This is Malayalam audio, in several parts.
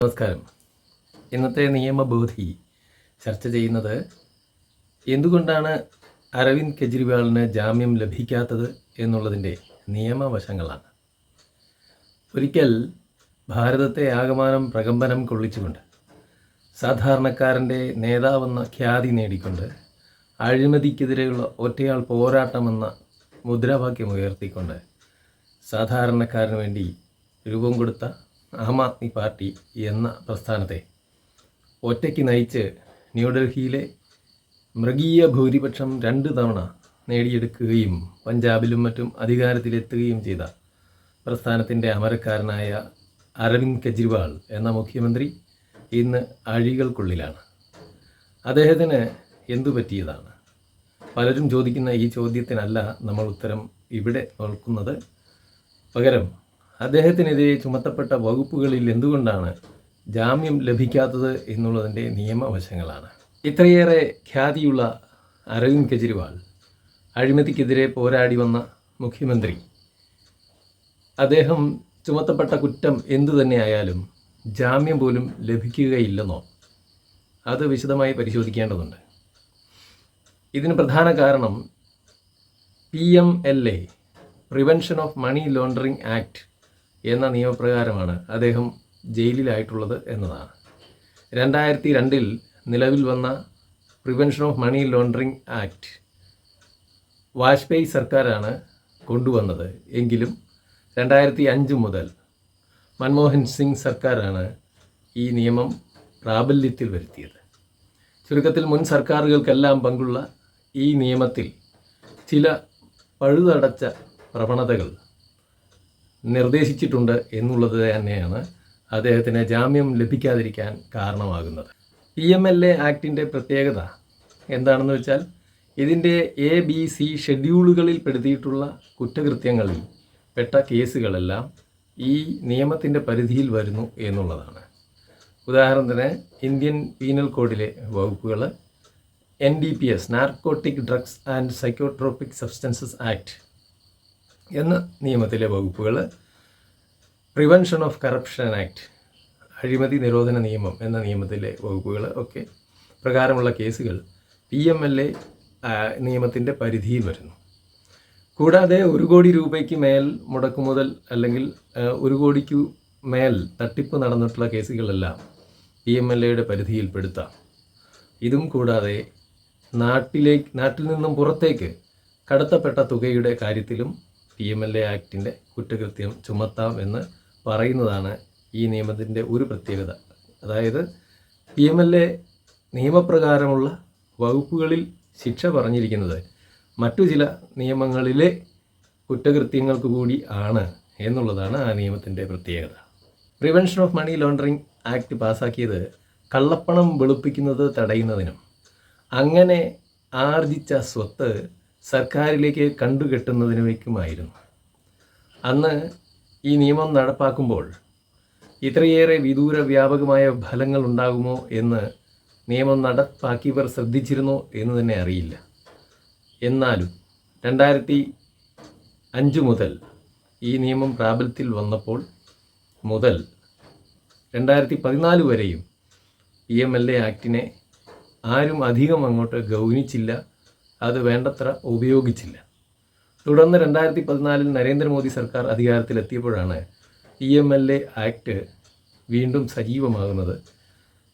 നമസ്കാരം. ഇന്നത്തെ നിയമബോധി ചർച്ച ചെയ്യുന്നത് എന്തുകൊണ്ടാണ് അരവിന്ദ് കെജ്രിവാളിന് ജാമ്യം ലഭിക്കാത്തത് എന്നുള്ളതിന്റെ നിയമവശങ്ങളാണ്. ഒരിക്കൽ ഭാരതത്തെ ആകമാനം പ്രകമ്പനം കൊള്ളിച്ചുകൊണ്ട് സാധാരണക്കാരന്റെ നേതാവെന്ന ഖ്യാതി നേടിക്കൊണ്ട് അഴിമതിക്കെതിരെയുള്ള ഒറ്റയാൾ പോരാട്ടമെന്ന മുദ്രാവാക്യം ഉയർത്തിക്കൊണ്ട് സാധാരണക്കാരന് വേണ്ടി രൂപം കൊടുത്ത ആം ആദ്മി പാർട്ടി എന്ന പ്രസ്ഥാനത്തെ ഒറ്റയ്ക്ക് നയിച്ച് ന്യൂഡൽഹിയിലെ മൃഗീയ ഭൂരിപക്ഷം രണ്ട് തവണ നേടിയെടുക്കുകയും പഞ്ചാബിലും മറ്റും അധികാരത്തിലെത്തുകയും ചെയ്ത പ്രസ്ഥാനത്തിന്റെ അമരക്കാരനായ അരവിന്ദ് കെജ്രിവാൾ എന്ന മുഖ്യമന്ത്രി ഇന്ന് അഴികൾക്കുള്ളിലാണ്. അദ്ദേഹത്തിന് എന്തു പറ്റിയതാണ്? പലരും ചോദിക്കുന്ന ഈ ചോദ്യത്തിനല്ല നമ്മൾ ഉത്തരം ഇവിടെ നോക്കുന്നത്. പകരം അദ്ദേഹത്തിനെതിരെ ചുമത്തപ്പെട്ട വകുപ്പുകളിൽ എന്തുകൊണ്ടാണ് ജാമ്യം ലഭിക്കാത്തത് എന്നുള്ളതിന്റെ നിയമവശങ്ങളാണ്. ഇത്രയേറെ ഖ്യാതിയുള്ള അരവിന്ദ് കെജ്രിവാൾ അഴിമതിക്കെതിരെ പോരാടി വന്ന മുഖ്യമന്ത്രി. അദ്ദേഹം ചുമത്തപ്പെട്ട കുറ്റം എന്തു തന്നെയായാലും ജാമ്യം പോലും ലഭിക്കുകയില്ലെന്നോ? അത് വിശദമായി പരിശോധിക്കേണ്ടതുണ്ട്. ഇതിന് പ്രധാന കാരണം P M L A prevention of money laundering act എന്ന നിയമപ്രകാരമാണ് അദ്ദേഹം ജയിലിലായിട്ടുള്ളത് എന്നതാണ്. രണ്ടായിരത്തി രണ്ടിൽ നിലവിൽ വന്ന prevention of money laundering act Vajpayee സർക്കാരാണ് കൊണ്ടുവന്നത്. എങ്കിലും രണ്ടായിരത്തി അഞ്ച് മുതൽ മൻമോഹൻ സിംഗ് സർക്കാരാണ് ഈ നിയമം പ്രാബല്യത്തിൽ വരുത്തിയത്. ചുരുക്കത്തിൽ മുൻ സർക്കാരുകൾക്കെല്ലാം പങ്കുള്ള ഈ നിയമത്തിൽ ചില പഴുതടച്ച പ്രവണതകൾ നിർദ്ദേശിച്ചിട്ടുണ്ട് എന്നുള്ളത് തന്നെയാണ് അദ്ദേഹത്തിന് ജാമ്യം ലഭിക്കാതിരിക്കാൻ കാരണമാകുന്നത്. പി എം എൽ എ ആക്ടിന്റെ പ്രത്യേകത എന്താണെന്ന് വെച്ചാൽ ഇതിന്റെ എ ബി സി ഷെഡ്യൂളുകളിൽ പെടുത്തിയിട്ടുള്ള കുറ്റകൃത്യങ്ങളിൽ പെട്ട കേസുകളെല്ലാം ഈ നിയമത്തിന്റെ പരിധിയിൽ വരുന്നു എന്നുള്ളതാണ്. ഉദാഹരണത്തിന് ഇന്ത്യൻ പീനൽ കോഡിലെ വകുപ്പുകൾ N D P S narcotic drugs and psychotropic substances act എന്ന നിയമത്തിലെ വകുപ്പുകൾ പ്രിവെൻഷൻ ഓഫ് കറപ്ഷൻ ആക്ട് അഴിമതി നിരോധന നിയമം എന്ന നിയമത്തിലെ വകുപ്പുകൾ ഒക്കെ പ്രകാരമുള്ള കേസുകൾ പി എം എൽ എ നിയമത്തിന്റെ പരിധിയിൽ വരുന്നു. കൂടാതെ ഒരു കോടി രൂപയ്ക്ക് മേൽ മുടക്കുമുതൽ അല്ലെങ്കിൽ ഒരു കോടിക്കു മേൽ തട്ടിപ്പ് നടന്നിട്ടുള്ള കേസുകളെല്ലാം പി എം എൽ എയുടെ പരിധിയിൽപ്പെടുത്താം. ഇതും കൂടാതെ നാട്ടിലേക്ക് നാട്ടിൽ നിന്നും പുറത്തേക്ക് കടത്തപ്പെട്ട തുകയുടെ കാര്യത്തിലും പി എം എൽ എ ആക്ടിന്റെ കുറ്റകൃത്യം ചുമത്താം എന്ന് പറയുന്നതാണ് ഈ നിയമത്തിന്റെ ഒരു പ്രത്യേകത. അതായത് പി എം എൽ എ നിയമപ്രകാരമുള്ള വകുപ്പുകളിൽ ശിക്ഷ പറഞ്ഞിരിക്കുന്നത് മറ്റു ചില നിയമങ്ങളിലെ കുറ്റകൃത്യങ്ങൾക്ക് കൂടി ആണ് എന്നുള്ളതാണ് ആ നിയമത്തിന്റെ പ്രത്യേകത. Prevention of money laundering act പാസ്സാക്കിയത് കള്ളപ്പണം വെളുപ്പിക്കുന്നത് തടയുന്നതിനും അങ്ങനെ ആർജിച്ച സ്വത്ത് സർക്കാരിലേക്ക് കണ്ടുകെട്ടുന്നതിനുമേക്കുമായിരുന്നു. അന്ന് ഈ നിയമം നടപ്പാക്കുമ്പോൾ ഇത്രയേറെ വിദൂര വ്യാപകമായ ഫലങ്ങൾ ഉണ്ടാകുമോ എന്ന് നിയമം നടപ്പാക്കിയവർ ശ്രദ്ധിച്ചിരുന്നോ എന്ന് തന്നെ അറിയില്ല. എന്നാലും രണ്ടായിരത്തി അഞ്ച് മുതൽ ഈ നിയമം പ്രാബല്യത്തിൽ വന്നപ്പോൾ മുതൽ രണ്ടായിരത്തി പതിനാല് വരെയും പി എം എൽ എ ആക്ടിനെ ആരും അധികം അങ്ങോട്ട് ഗൗനിച്ചില്ല അത് വേണ്ടത്ര ഉപയോഗിച്ചില്ല. തുടർന്ന് രണ്ടായിരത്തി പതിനാലിൽ നരേന്ദ്രമോദി സർക്കാർ അധികാരത്തിലെത്തിയപ്പോഴാണ് P M L A act വീണ്ടും സജീവമാകുന്നത്.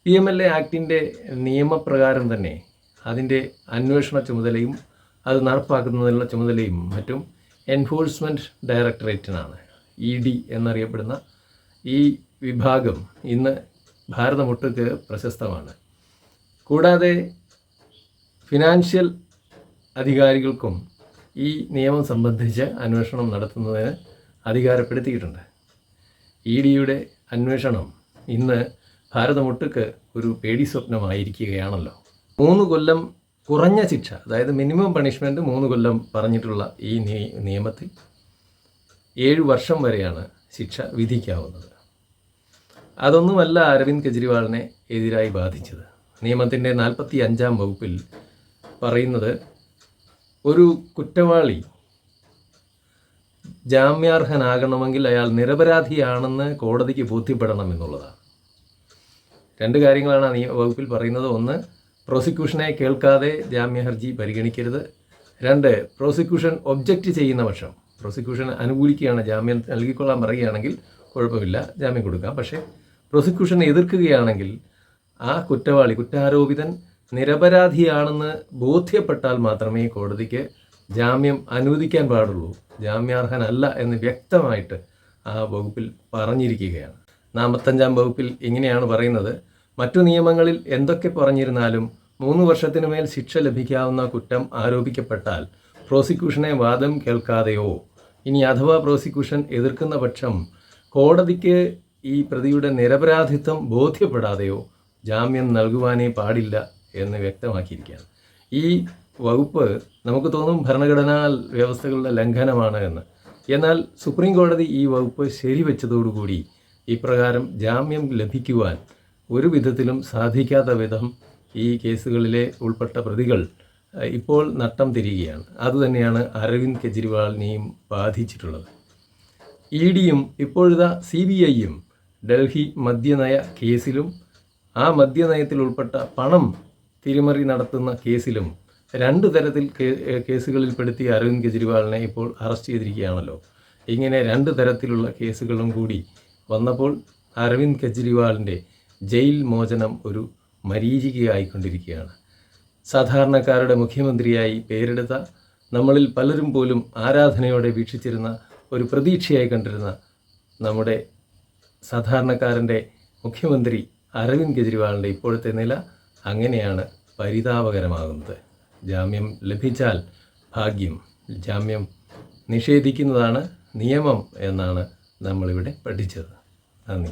പി എം എൽ എ ആക്ടിന്റെ നിയമപ്രകാരം തന്നെ അതിന്റെ അന്വേഷണ ചുമതലയും അത് നടപ്പാക്കുന്നതിനുള്ള ചുമതലയും മറ്റും എൻഫോഴ്സ്മെന്റ് ഡയറക്ടറേറ്റിനാണ്. ഇ ഡി എന്നറിയപ്പെടുന്ന ഈ വിഭാഗം ഇന്ന് ഭാരതമൊട്ടുക്ക് പ്രശസ്തമാണ്. കൂടാതെ ഫിനാൻഷ്യൽ അധികാരികൾക്കും ഈ നിയമം സംബന്ധിച്ച് അന്വേഷണം നടത്തുന്നതിന് അധികാരപ്പെടുത്തിയിട്ടുണ്ട്. ഇ ഡിയുടെ അന്വേഷണം ഇന്ന് ഭാരതമൊട്ടുക്ക് ഒരു പേടി സ്വപ്നമായിരിക്കുകയാണല്ലോ. മൂന്ന് കൊല്ലം കുറഞ്ഞ ശിക്ഷ അതായത് മിനിമം പണിഷ്മെന്റ് മൂന്ന് കൊല്ലം പറഞ്ഞിട്ടുള്ള ഈ നിയ- നിയമത്തിൽ ഏഴ് വർഷം വരെയാണ് ശിക്ഷ വിധിക്കാവുന്നത്. അതൊന്നുമല്ല അരവിന്ദ് കെജ്രിവാളിനെ എതിരായി ബാധിച്ചത്. നിയമത്തിന്റെ നാൽപ്പത്തി അഞ്ചാം വകുപ്പിൽ പറയുന്നത് ഒരു കുറ്റവാളി ജാമ്യാർഹനാകണമെങ്കിൽ അയാൾ നിരപരാധിയാണെന്ന് കോടതിക്ക് ബോധ്യപ്പെടണം എന്നുള്ളതാണ്. രണ്ട് കാര്യങ്ങളാണ് ആ നിയമവകുപ്പിൽ പറയുന്നത്. ഒന്ന് പ്രോസിക്യൂഷനെ കേൾക്കാതെ ജാമ്യ ഹർജി പരിഗണിക്കരുത്. രണ്ട് പ്രോസിക്യൂഷൻ ഒബ്ജക്റ്റ് ചെയ്യുന്ന പക്ഷം പ്രോസിക്യൂഷൻ അനുകൂലിക്കുകയാണ് ജാമ്യം നൽകിക്കൊള്ളാൻ പറയുകയാണെങ്കിൽ കുഴപ്പമില്ല ജാമ്യം കൊടുക്കാം. പക്ഷേ പ്രോസിക്യൂഷൻ എതിർക്കുകയാണെങ്കിൽ ആ കുറ്റവാളി കുറ്റാരോപിതൻ നിരപരാധിയാണെന്ന് ബോധ്യപ്പെട്ടാൽ മാത്രമേ കോടതിക്ക് ജാമ്യം അനുവദിക്കാൻ പാടുള്ളൂ. ജാമ്യാർഹനല്ല എന്ന് വ്യക്തമായിട്ട് ആ വകുപ്പിൽ പറഞ്ഞിരിക്കുകയാണ്. നാൽപ്പത്തഞ്ചാം വകുപ്പിൽ ഇങ്ങനെയാണ് പറയുന്നത്. മറ്റു നിയമങ്ങളിൽ എന്തൊക്കെ പറഞ്ഞിരുന്നാലും മൂന്ന് വർഷത്തിനു മേൽ ശിക്ഷ ലഭിക്കാവുന്ന കുറ്റം ആരോപിക്കപ്പെട്ടാൽ പ്രോസിക്യൂഷനെ വാദം കേൾക്കാതെയോ ഇനി അഥവാ പ്രോസിക്യൂഷൻ എതിർക്കുന്ന പക്ഷം കോടതിക്ക് ഈ പ്രതിയുടെ നിരപരാധിത്വം ബോധ്യപ്പെടാതെയോ ജാമ്യം നൽകുവാനേ പാടില്ല എന്ന് വ്യക്തമാക്കിയിരിക്കുകയാണ്. ഈ വകുപ്പ് നമുക്ക് തോന്നും ഭരണഘടനാ വ്യവസ്ഥകളുടെ ലംഘനമാണ് എന്ന്. എന്നാൽ സുപ്രീം കോടതി ഈ വകുപ്പ് ശരിവെച്ചതോടുകൂടി ഇപ്രകാരം ജാമ്യം ലഭിക്കുവാൻ ഒരു വിധത്തിലും സാധിക്കാത്ത വിധം ഈ കേസുകളിലെ ഉൾപ്പെട്ട പ്രതികൾ ഇപ്പോൾ നട്ടം തിരികുകയാണ് അതുതന്നെയാണ് അരവിന്ദ് കെജ്രിവാളിനെയും ബാധിച്ചിട്ടുള്ളത്. ഇ ഡിയും ഇപ്പോഴത്തെ സി ബി ഐയും ഡൽഹി മദ്യനയ കേസിലും ആ മദ്യനയത്തിൽ ഉൾപ്പെട്ട പണം തിരിമറി നടത്തുന്ന കേസിലും രണ്ട് തരത്തിൽ കേസുകളിൽ പെടുത്തിയ അരവിന്ദ് കെജ്രിവാളിനെ ഇപ്പോൾ അറസ്റ്റ് ചെയ്തിരിക്കുകയാണല്ലോ. ഇങ്ങനെ രണ്ട് തരത്തിലുള്ള കേസുകളും കൂടി വന്നപ്പോൾ അരവിന്ദ് കെജ്രിവാളിന്റെ ജയിൽ മോചനം ഒരു മരീചികയായിക്കൊണ്ടിരിക്കുകയാണ്. സാധാരണക്കാരുടെ മുഖ്യമന്ത്രിയായി പേരെടുത്ത നമ്മളിൽ പലരും പോലും ആരാധനയോടെ വീക്ഷിച്ചിരുന്ന ഒരു പ്രതീക്ഷയായി കണ്ടിരുന്ന നമ്മുടെ സാധാരണക്കാരന്റെ മുഖ്യമന്ത്രി അരവിന്ദ് കെജ്രിവാളിന്റെ ഇപ്പോഴത്തെ നില അങ്ങനെയാണ് പരിതാപകരമാകുന്നത്. ജാമ്യം ലഭിച്ചാൽ ഭാഗ്യം. ജാമ്യം നിഷേധിക്കുന്നതാണ് നിയമം എന്നാണ് നമ്മളിവിടെ പഠിച്ചത്. നന്ദി.